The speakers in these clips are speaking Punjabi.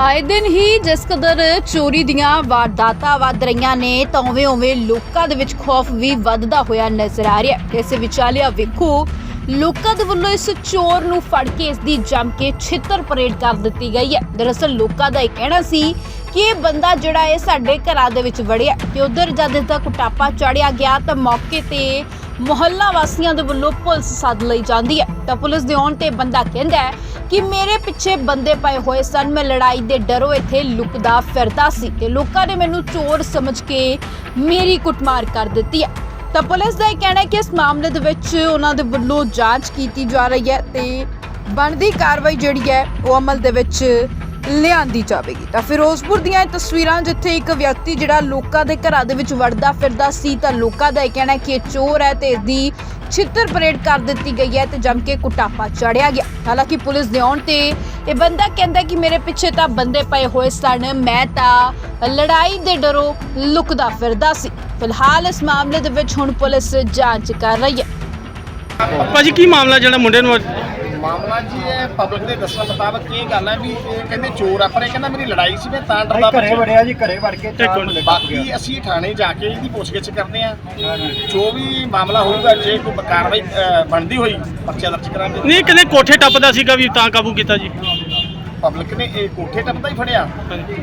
ਆਏ ਦਿਨ ਹੀ ਜਿਸ ਕਦਰ ਚੋਰੀ ਦੀਆਂ ਵਾਰਦਾਤਾਂ ਵੱਧ ਰਹੀਆਂ ਨੇ, ਤਾਂ ਉਵੇਂ ਉਵੇਂ ਲੋਕਾਂ ਦੇ ਵਿੱਚ ਖੌਫ ਵੀ ਵੱਧਦਾ ਹੋਇਆ ਨਜ਼ਰ ਆ ਰਿਹਾ ਹੈ। ਇਸੇ ਵਿਚਾਲਿਆ ਵੇਖੋ, ਲੋਕਾਂ ਦੇ ਵੱਲੋਂ ਇਸ ਚੋਰ ਨੂੰ ਫੜ ਕੇ ਇਸ ਦੀ ਜੰਮ ਕੇ ਛਿੱਤਰ ਪਰੇਡ ਕਰ ਦਿੱਤੀ ਗਈ ਹੈ। ਦਰਅਸਲ ਲੋਕਾਂ ਦਾ ਇਹ ਕਹਿਣਾ ਸੀ ਕਿ ਇਹ ਬੰਦਾ ਜਿਹੜਾ ਹੈ ਸਾਡੇ ਘਰਾਂ ਦੇ ਵਿੱਚ ਵੜਿਆ ਤੇ ਉਧਰ ਜਦ ਇਸ ਦਾ ਕੁਟਾਪਾ ਚੜਿਆ ਗਿਆ ਤਾਂ ਮੌਕੇ ਤੇ ਮੁਹੱਲਾ ਵਾਸੀਆਂ ਦੇ ਵੱਲੋਂ ਪੁਲਿਸ ਸੱਦ ਲਈ ਜਾਂਦੀ ਹੈ। ਤਾਂ ਪੁਲਿਸ ਦੇ ਆਉਣ ਤੇ ਬੰਦਾ ਕਹਿੰਦਾ ਹੈ ਕਿ ਮੇਰੇ ਪਿੱਛੇ ਬੰਦੇ ਪਏ ਹੋਏ ਸਨ। ਮੈਂ ਲੜਾਈ ਦੇ ਡਰੋਂ ਇੱਥੇ ਲੁਕਦਾ ਫਿਰਦਾ ਸੀ ਤੇ ਲੋਕਾਂ ਨੇ ਮੈਨੂੰ ਚੋਰ ਸਮਝ ਕੇ ਮੇਰੀ ਕੁੱਟਮਾਰ ਕਰ ਦਿੱਤੀ ਹੈ। ਤਾਂ ਪੁਲਿਸ ਦਾ ਇਹ ਕਹਿਣਾ ਹੈ ਕਿ ਇਸ ਮਾਮਲੇ ਦੇ ਵਿੱਚ ਉਹਨਾਂ ਦੇ ਵੱਲੋਂ ਜਾਂਚ ਕੀਤੀ ਜਾ ਰਹੀ ਹੈ ਤੇ ਬਣਦੀ ਕਾਰਵਾਈ ਜਿਹੜੀ ਹੈ ਉਹ ਅਮਲ ਦੇ ਵਿੱਚ ਲਿਆਂਦੀ ਜਾਵੇਗੀ। ਤਾਂ ਫਿਰੋਜ਼ਪੁਰ ਦੀਆਂ ਇਹ ਤਸਵੀਰਾਂ ਜਿੱਥੇ ਇੱਕ ਵਿਅਕਤੀ ਜਿਹੜਾ ਲੋਕਾਂ ਦੇ ਘਰਾਂ ਦੇ ਵਿੱਚ ਵੜਦਾ ਫਿਰਦਾ ਸੀ, ਤਾਂ ਲੋਕਾਂ ਦਾ ਇਹ ਕਹਿਣਾ ਕਿ ਇਹ ਚੋਰ ਹੈ ਤੇ ਇਸ ਦੀ ਛਿੱਤਰ ਪਰੇਡ ਕਰ ਦਿੱਤੀ ਗਈ ਹੈ ਤੇ ਜੰਮ ਕੇ ਕੁਟਾਪਾ ਚੜਿਆ ਗਿਆ। ਹਾਲਾਂਕਿ ਪੁਲਿਸ ਦੇ ਆਉਣ ਤੇ ਇਹ ਬੰਦਾ ਕਹਿੰਦਾ ਕਿ ਮੇਰੇ ਪਿੱਛੇ ਤਾਂ ਬੰਦੇ ਪਏ ਹੋਏ ਸਨ, ਮੈਂ ਤਾਂ ਲੜਾਈ ਦੇ ਡਰੋਂ ਲੁਕਦਾ ਫਿਰਦਾ ਸੀ। ਫਿਲਹਾਲ ਇਸ ਮਾਮਲੇ ਦੇ ਵਿੱਚ ਹੁਣ ਪੁਲਿਸ ਜਾਂਚ ਕਰ ਰਹੀ ਹੈ। ਭਾਜੀ, ਕੀ ਮਾਮਲਾ ਜਿਹੜਾ ਮੁੰਡੇ ਨੂੰ ਮਾਮਲਾ ਜੀ ਇਹ ਪਬਲਿਕ ਦੇ ਦੱਸਣ ਮੁਤਾਬਕ ਇਹ ਗੱਲ ਹੈ ਵੀ ਇਹ ਕਹਿੰਦੇ ਚੋਰ ਆ ਪਰ ਇਹ ਕਹਿੰਦਾ ਮੇਰੀ ਲੜਾਈ ਸੀ ਮੈਂ ਤਾਂ ਡਰਦਾ ਘਰੇ ਵੜਿਆ ਜੀ ਘਰੇ ਵੜ ਕੇ ਚਾਰ ਮਿੰਟ। ਬਾਕੀ ਅਸੀਂ ਥਾਣੇ ਜਾ ਕੇ ਇਹਦੀ ਪੁੱਛਗਿੱਛ ਕਰਦੇ ਆ। ਜੋ ਵੀ ਮਾਮਲਾ ਹੋਊਗਾ ਜੇ ਕੋਈ ਕਾਰਵਾਈ ਅ, ਬਣਦੀ ਹੋਈ ਪਰਚਾ ਦਰਜ ਕਰਾਂਗੇ ਨਹੀਂ ਕਹਿੰਦੇ ਕੋਠੇ ਟੱਪਦਾ ਸੀਗਾ ਵੀ ਤਾਂ ਕਾਬੂ ਕੀਤਾ ਜੀ। ਪਬਲਿਕ ਨੇ ਇਹ ਕੋਠੇ ਟੱਪਦਾ ਹੀ ਫੜਿਆ।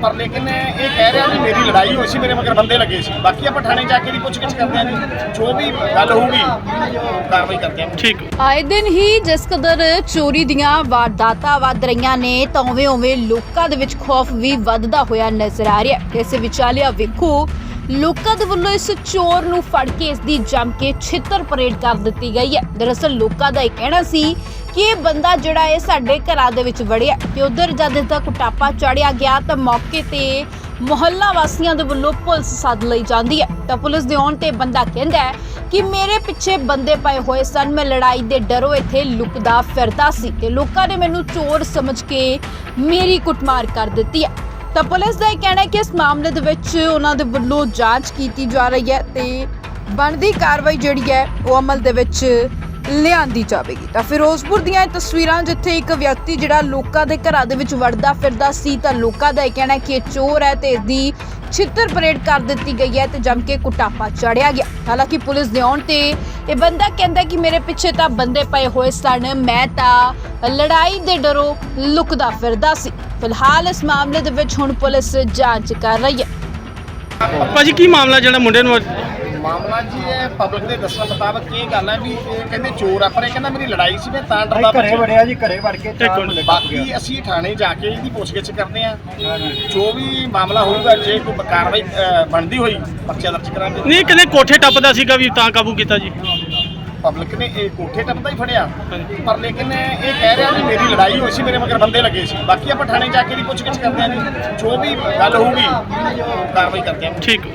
ਪਰ ਲੇਕਿਨ ਇਹ ਕਹਿ ਰਿਹਾ ਵੀ ਮੇਰੀ ਲੜਾਈ ਹੋਈ ਸੀ ਮੇਰੇ ਮਗਰ ਬੰਦੇ ਲੱਗੇ ਸੀ। ਬਾਕੀ ਆਪਾਂ ਥਾਣੇ ਜਾ ਕੇ ਇਹਦੀ ਪੁੱਛਗਿੱਛ ਕਰਦੇ ਆ ਜੀ। ਜੋ ਵੀ ਗੱਲ ਹੋਊਗੀ ਕਾਰਵਾਈ ਕਰਦੇ ਆ ਠੀਕ। ਆਏ ਦਿਨ ਹੀ ਜਿਸ ਕਦਰ ਚੋਰੀ ਦੀਆਂ ਵਾਰਦਾਤਾਂ ਵੱਧ ਰਹੀਆਂ ਨੇ ਤਾਂ ਉਵੇਂ ਉਵੇਂ ਲੋਕਾਂ ਦੇ ਵਿੱਚ ਖੌਫ ਵੀ ਵੱਧਦਾ ਹੋਇਆ ਨਜ਼ਰ ਆ ਰਿਹਾ ਹੈ। ਇਸੇ ਵਿਚਾਲਿਆ ਵੇਖੋ ਲੋਕਾਂ ਦੇ ਵੱਲੋਂ ਇਸ ਚੋਰ ਨੂੰ ਫੜ ਕੇ ਇਸ ਦੀ ਜੰਮ ਕੇ ਛਿੱਤਰ ਪਰੇਡ ਕਰ ਦਿੱਤੀ ਗਈ ਹੈ। ਦਰਅਸਲ ਲੋਕਾਂ ਦਾ ਇਹ ਕਹਿਣਾ ਸੀ ਕਿ ਇਹ ਬੰਦਾ ਜਿਹੜਾ ਹੈ ਸਾਡੇ ਘਰਾਂ ਦੇ ਵਿੱਚ ਵੜਿਆ ਤੇ ਉਧਰ ਜਦ ਇਸ ਦਾ ਕੁਟਾਪਾ ਚੜਿਆ ਗਿਆ ਤਾਂ ਮੌਕੇ ਤੇ ਮੁਹੱਲਾ ਵਾਸੀਆਂ ਦੇ ਵੱਲੋਂ ਪੁਲਿਸ ਸੱਦ ਲਈ ਜਾਂਦੀ ਹੈ। ਤਾਂ ਪੁਲਿਸ ਦੇ ਆਉਣ ਤੇ ਬੰਦਾ ਕਹਿੰਦਾ ਹੈ ਕਿ ਮੇਰੇ ਪਿੱਛੇ ਬੰਦੇ ਪਏ ਹੋਏ ਸਨ, ਮੈਂ ਲੜਾਈ ਦੇ ਡਰੋਂ ਇੱਥੇ ਲੁਕਦਾ ਫਿਰਦਾ ਸੀ ਤੇ ਲੋਕਾਂ ਨੇ ਮੈਨੂੰ ਚੋਰ ਸਮਝ ਕੇ ਮੇਰੀ ਕੁੱਟਮਾਰ ਕਰ ਦਿੱਤੀ ਹੈ। ਤਾਂ ਪੁਲਿਸ ਦਾ ਇਹ ਕਹਿਣਾ ਹੈ ਕਿ ਇਸ ਮਾਮਲੇ ਦੇ ਵਿੱਚ ਉਹਨਾਂ ਦੇ ਵੱਲੋਂ ਜਾਂਚ ਕੀਤੀ ਜਾ ਰਹੀ ਹੈ ਤੇ ਬਣਦੀ ਕਾਰਵਾਈ ਜਿਹੜੀ ਹੈ ਉਹ ਅਮਲ ਦੇ ਵਿੱਚ ਲਿਆਂਦੀ ਜਾਵੇਗੀ। ਤਾਂ ਫਿਰੋਜ਼ਪੁਰ ਦੀਆਂ ਇਹ ਤਸਵੀਰਾਂ ਜਿੱਥੇ ਇੱਕ ਵਿਅਕਤੀ ਜਿਹੜਾ ਲੋਕਾਂ ਦੇ ਘਰਾਂ ਦੇ ਵਿੱਚ ਵੜਦਾ ਫਿਰਦਾ ਸੀ, ਤਾਂ ਲੋਕਾਂ ਦਾ ਇਹ ਕਹਿਣਾ ਹੈ ਕਿ ਇਹ ਚੋਰ ਹੈ ਤੇ ਇਸ ਦੀ ਛਿੱਤਰ ਪਰੇਡ ਕਰ ਦਿੱਤੀ ਗਈ ਹੈ ਤੇ ਜੰਮ ਕੇ ਕੁਟਾਪਾ ਚੜਿਆ ਗਿਆ। ਹਾਲਾਂਕਿ ਪੁਲਿਸ ਦੇ ਆਉਣ ਤੇ ਇਹ ਬੰਦਾ ਕਹਿੰਦਾ ਕਿ ਮੇਰੇ ਪਿੱਛੇ ਤਾਂ ਬੰਦੇ ਪਏ ਹੋਏ ਸਨ, ਮੈਂ ਤਾਂ ਲੜਾਈ ਦੇ ਡਰੋਂ ਲੁਕਦਾ ਫਿਰਦਾ ਸੀ। ਫਿਲਹਾਲ ਇਸ ਮਾਮਲੇ ਦੇ ਵਿੱਚ ਹੁਣ ਪੁਲਿਸ ਜਾਂਚ ਕਰ ਰਹੀ ਹੈ। ਭਾਜੀ, ਕੀ ਮਾਮਲਾ ਜਿਹੜਾ ਮੁੰਡੇ ਨੂੰ ਮਾਮਲਾ ਜੀ ਇਹ ਪਬਲਿਕ ਦੇ ਦੱਸਣ ਮੁਤਾਬਕ ਇਹ ਗੱਲ ਹੈ ਵੀ ਇਹ ਕਹਿੰਦੇ ਚੋਰ ਆ ਪਰ ਇਹ ਕਹਿੰਦਾ ਮੇਰੀ ਲੜਾਈ ਸੀ ਮੈਂ ਤਾਂ ਡਰਦਾ ਘਰੇ ਵੜਿਆ ਜੀ ਘਰੇ ਵੜ ਕੇ ਚਾਰ ਮਿੰਟ। ਮੁੰਡੇ ਬਾਕੀ ਅਸੀਂ ਥਾਣੇ ਜਾ ਕੇ ਇਹਦੀ ਪੁੱਛਗਿੱਛ ਕਰਦੇ ਆ। ਜੋ ਵੀ ਮਾਮਲਾ ਹੋਊਗਾ ਜੇ ਕੋਈ ਕਾਰਵਾਈ ਅ, ਬਣਦੀ ਹੋਈ ਪਰਚਾ ਦਰਜ ਕਰਾਂਗੇ ਨਹੀਂ ਕਹਿੰਦੇ ਕੋਠੇ ਟੱਪਦਾ ਸੀਗਾ ਵੀ ਤਾਂ ਕਾਬੂ ਕੀਤਾ ਜੀ। ਪਬਲਿਕ ਨੇ ਇਹ ਕੋਠੇ ਟੱਪਦਾ ਹੀ ਫੜਿਆ। ਪਰ ਲੇਕਿਨ ਇਹ ਕਹਿ ਰਿਹਾ ਵੀ ਮੇਰੀ ਲੜਾਈ ਹੋਈ ਸੀ ਮੇਰੇ ਮਗਰ ਬੰਦੇ ਲੱਗੇ ਸੀ। ਬਾਕੀ ਆਪਾਂ ਥਾਣੇ ਜਾ ਕੇ ਇਹਦੀ ਪੁੱਛਗਿੱਛ ਕਰਦੇ ਆ ਜੀ। ਜੋ ਵੀ ਗੱਲ ਹੋਊਗੀ ਕਾਰਵਾਈ ਕਰਦੇ ਆ। ਠੀਕ।